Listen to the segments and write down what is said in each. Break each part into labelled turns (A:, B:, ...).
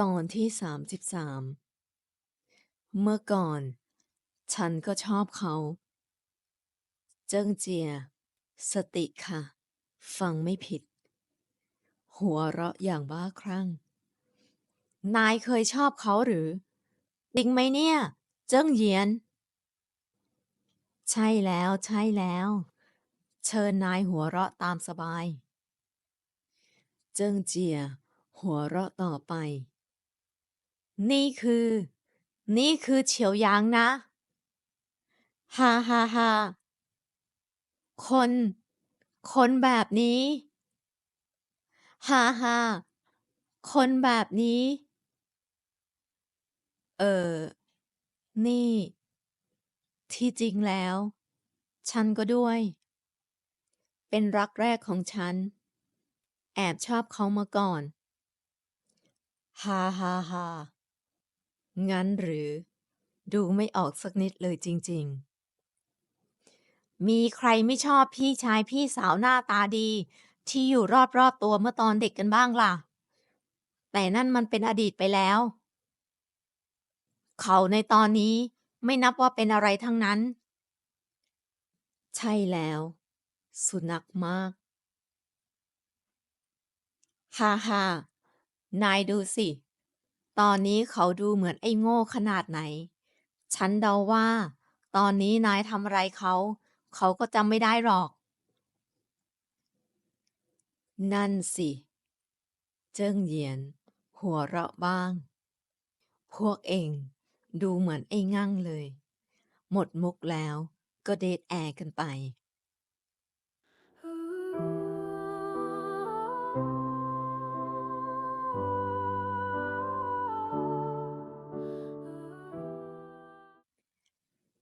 A: ตอนที่สามสิบสามเมื่อก่อน ฉันก็ชอบเขา เจิ้งเจีย สติค่ะ ฟังไม่ผิด หัวเราะอย่างบ้าคลั่ง นายเคยชอบเขาหรือ จริงไหมเนี่ย เจิ้งเยียน ใช่แล้วใช่แล้ว เชิญนายหัวเราะตามสบาย เจิ้งเจียหัวเราะต่อไป นี่คือ นี่คือเฉียวหยางนะ ฮ่าฮ่าฮ่าคน คนแบบนี้ ฮ่าฮ่าคนแบบนี้ เออ นี่ ที่จริงแล้ว ฉันก็ด้วย เป็นรักแรกของฉัน แอบชอบเขามาก่อน ฮ่าฮ่าฮ่า งั้นหรือ ดูไม่ออกสักนิดเลยจริง ๆ มีใครไม่ชอบพี่ชายพี่สาวหน้าตาดี ที่อยู่รอบๆตัวเมื่อตอนเด็กกันบ้างล่ะ แต่นั่นมันเป็นอดีตไปแล้ว เขาในตอนนี้ไม่นับว่าเป็นอะไรทั้งนั้น ใช่แล้ว สุนัขมากฮ่าฮ่านายดูสิ ตอนนี้เขาดูเหมือนไอ้โง่ขนาดไหน ฉันเดาว่า ตอนนี้นายทำอะไรเขา เขาก็จำไม่ได้หรอก นั่นสิ เจิ้งเหยียน หัวเราะบ้าง พวกเองดูเหมือนไอ้งั่งเลย หมดมุกแล้วก็เดทแอร์กันไป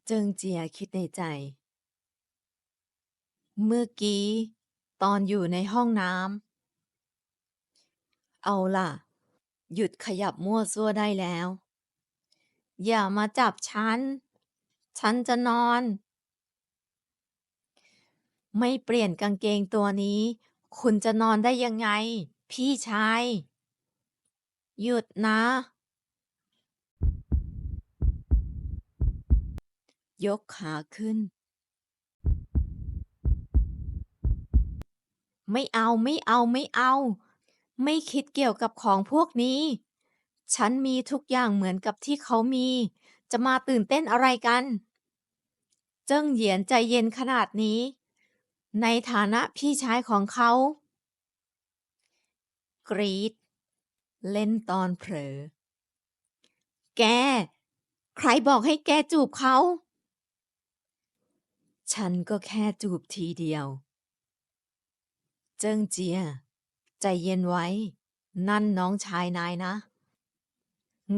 A: เจิงเจียคิดในใจ เมื่อกี้ ตอนอยู่ในห้องน้ำ เอาล่ะ หยุดขยับมั่วซั่วได้แล้ว อย่ามาจับฉัน ฉันจะนอน ไม่เปลี่ยนกางเกงตัวนี้ คุณจะนอนได้ยังไง พี่ชาย หยุดนะ ยกขาขึ้น ไม่เอาไม่เอาไม่เอา ไม่คิดเกี่ยวกับของพวกนี้ ฉันมีทุกอย่างเหมือนกับที่เขามี จะมาตื่นเต้นอะไรกัน เจิ้งเหยียนใจเย็นขนาดนี้ ในฐานะพี่ชายของเขา กรีด เล่นตอนเผลอ แก ใครบอกให้แกจูบเขา ฉันก็แค่จูบทีเดียว เจิ้งเจีย ใจเย็นไว้ นั่นน้องชายนายนะ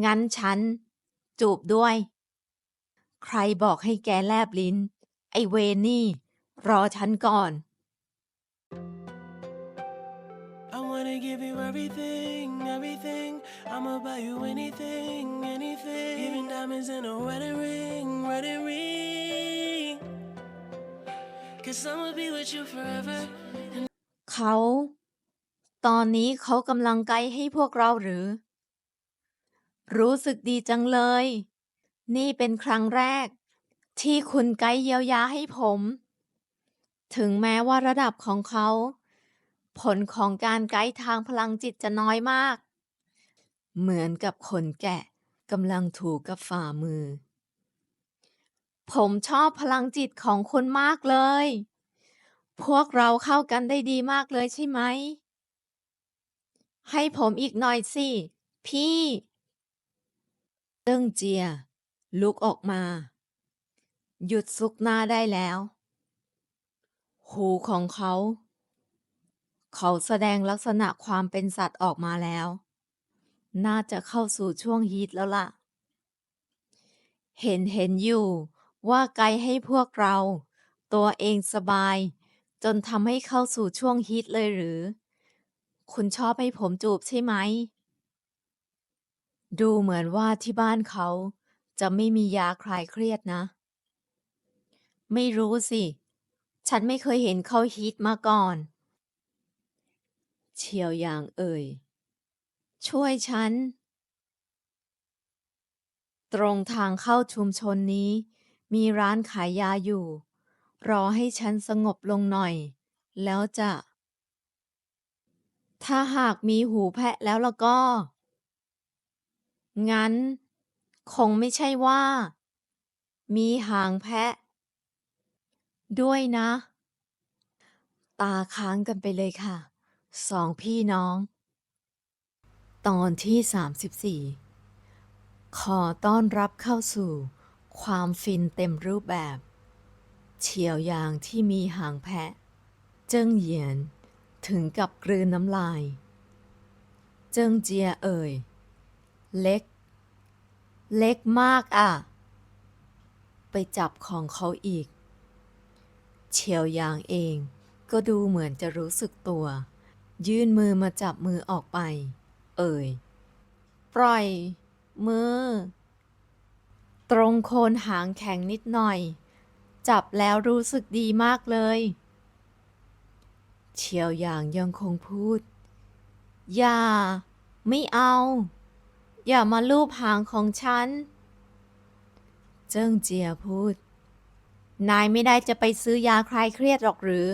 A: งั้นฉัน จูบด้วย ใครบอกให้แกแลบลิ้น ไอเวนี่ รอฉันก่อน
B: I wanna give you everything, everything. I'ma buy you anything, anything. Even diamonds in a wedding ring,
A: เขา ตอนนี้เขากำลังไกด์ให้พวกเราหรือ รู้สึกดีจังเลย นี่เป็นครั้งแรก ที่คุณไกด์เยียวยาให้ผม ถึงแม้ว่าระดับของเขา ผลของการไกด์ทางพลังจิตจะน้อยมาก เหมือนกับคนแกะกำลังถูกกับฝ่ามือ ผมชอบพลังจิตของคุณมากเลย พวกเราเข้ากันได้ดีมากเลยใช่ไหม ให้ผมอีกหน่อยสิ พี่ เติ้งเจีย ลุกออกมา หยุดซุกหน้าได้แล้ว หูของเขา เขาแสดงลักษณะความเป็นสัตว์ออกมาแล้ว น่าจะเข้าสู่ช่วงฮีทแล้วล่ะ เห็นเห็นอยู่ ว่าไกลให้พวกเรา ตัวเองสบาย จนทำให้เข้าสู่ช่วงฮีทเลยหรือ คุณชอบให้ผมจูบใช่ไหม ดูเหมือนว่าที่บ้านเขาจะไม่มียาคลายเครียดนะ ไม่รู้สิ ฉันไม่เคยเห็นเขาฮีทมาก่อนเฉียวหยางเอ่ย ช่วยฉัน ตรงทางเข้าชุมชนนี้ มีร้านขายยาอยู่ รอให้ฉันสงบลงหน่อย แล้วจะ ถ้าหากมีหูแพะแล้วละก็ งั้น คงไม่ใช่ว่า มีหางแพะ ด้วยนะ ตาค้างกันไปเลยค่ะ สองพี่น้อง ตอนที่ 34 ขอต้อนรับเข้าสู่ ความฟินเต็มรูปแบบ เฉียวยางที่มีหางแพะ เจิ้งเหยียน ถึงกับกลืนน้ำลาย เจิ้งเจียเอ่ย เล็ก เล็กมากอะ ไปจับของเขาอีก เฉียวยางเองก็ดูเหมือนจะรู้สึกตัว ยื่นมือมาจับมือออกไป เอ่ย ปล่อย มือ ตรงโคนหางแข็งนิดหน่อย จับแล้วรู้สึกดีมากเลยเฉียวหยางยังคงพูด อย่า ไม่เอา อย่ามาลูบหางของฉัน เจิ้งเจียพูด นายไม่ได้จะไปซื้อยาคลายเครียดหรอกหรือ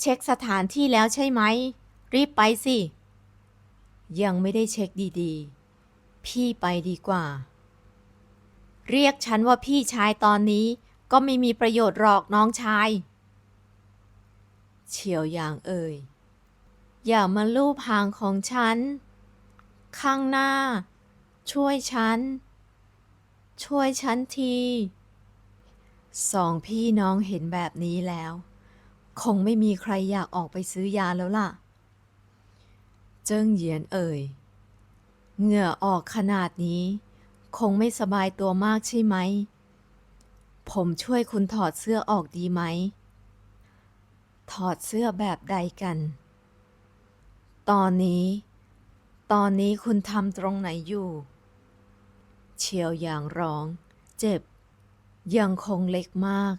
A: เช็คสถานที่แล้วใช่ไหม รีบไปสิ ยังไม่ได้เช็คดีๆ พี่ไปดีกว่า เรียกฉันว่าพี่ชายตอนนี้ก็ไม่มีประโยชน์หรอกน้องชาย เฉียวหยางเอ่ย อย่ามาลูบหางของฉัน ข้างหน้า ช่วยฉัน ช่วยฉันที สองพี่น้องเห็นแบบนี้แล้ว คงไม่มีใครอยากออกไปซื้อยาแล้วล่ะ เจิ้งเหยียนเอ่ย เหงื่อออกขนาดนี้ คงไม่สบายตัวมากใช่ไหม ผมช่วยคุณถอดเสื้อออกดีไหม ถอดเสื้อแบบใดกัน ตอนนี้ ตอนนี้คุณทำตรงไหนอยู่ เชียวอย่างร้อง เจ็บ ยังคงเล็กมาก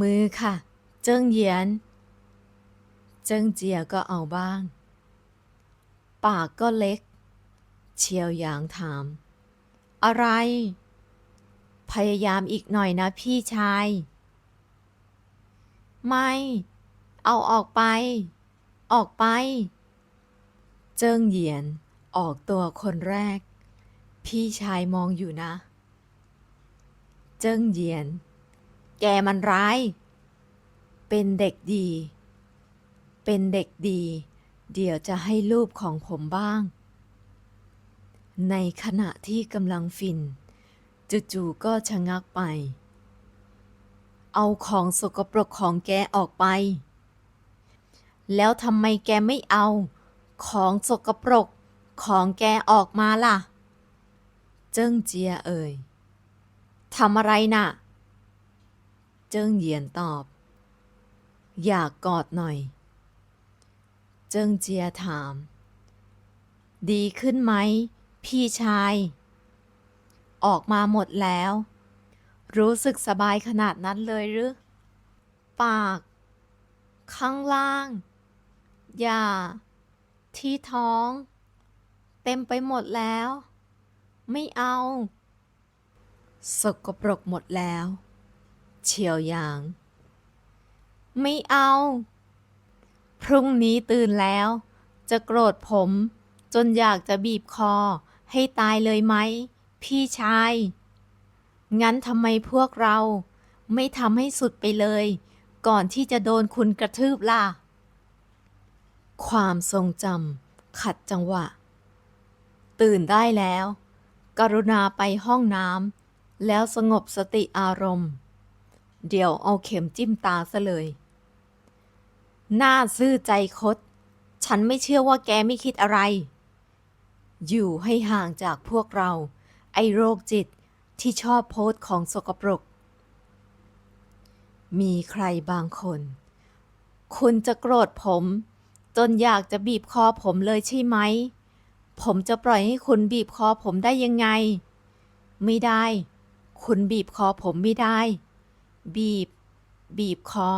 A: มือค่ะ เจิ้งเหยียน เจิ้งเจียก็เอาบ้าง ปากก็เล็ก เชียวหยางถาม อะไร พยายามอีกหน่อยนะพี่ชาย ไม่ เอาออกไป ออกไป เจิ้งเหยียนออกตัวคนแรก พี่ชายมองอยู่นะ เจิ้งเหยียน แกมันร้าย เป็นเด็กดี เป็นเด็กดี เดี๋ยวจะให้รูปของผมบ้าง ในขณะที่กำลังฟิน จู่ๆก็ชะงักไป เอาของสกปรกของแกออกไป แล้วทำไมแกไม่เอา ของสกปรกของแกออกมาล่ะ เจิ้งเจียเอ่ยทำอะไรน่ะ เจิ้งเหยียนตอบ อยากกอดหน่อย เจิ้งเจียถาม ดีขึ้นไหม พี่ชาย ออกมาหมดแล้ว รู้สึกสบายขนาดนั้นเลยหรือ ปาก ข้างล่าง อย่า ที่ท้อง เต็มไปหมดแล้ว ไม่เอา สกปรกหมดแล้ว เฉียวหยาง ไม่เอา พรุ่งนี้ตื่นแล้ว จะโกรธผมจนอยากจะบีบคอ ให้ตายเลยไหม พี่ชาย งั้นทำไมพวกเรา ไม่ทำให้สุดไปเลย ก่อนที่จะโดนคุณกระทืบล่ะ ความทรงจำขัดจังหวะ ตื่นได้แล้ว กรุณาไปห้องน้ำแล้วสงบสติอารมณ์ เดี๋ยวเอาเข็มจิ้มตาซะเลย หน้าซื่อใจคด ฉันไม่เชื่อว่าแกไม่คิดอะไร อยู่ให้ห่างจากพวกเรา ไอโรคจิตที่ชอบโพสของสกปรก มีใครบางคน คุณจะโกรธผม จนอยากจะบีบคอผมเลยใช่ไหม ผมจะปล่อยให้คุณบีบคอผมได้ยังไง ไม่ได้ คุณบีบคอผมไม่ได้ บีบ บีบคอ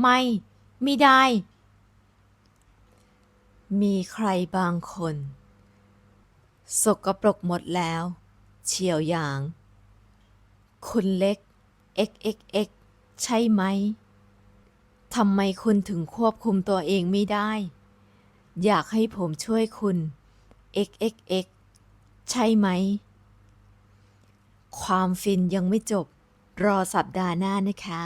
A: ไม่ ไม่ได้ มีใครบางคน สกปรกหมดแล้ว เฉียวหยาง คุณเล็ก xxx ใช่ไหม ทำไมคุณถึงควบคุมตัวเองไม่ได้ อยากให้ผมช่วยคุณ xxx ใช่ไหม ความฟินยังไม่จบ รอสัปดาห์หน้านะคะ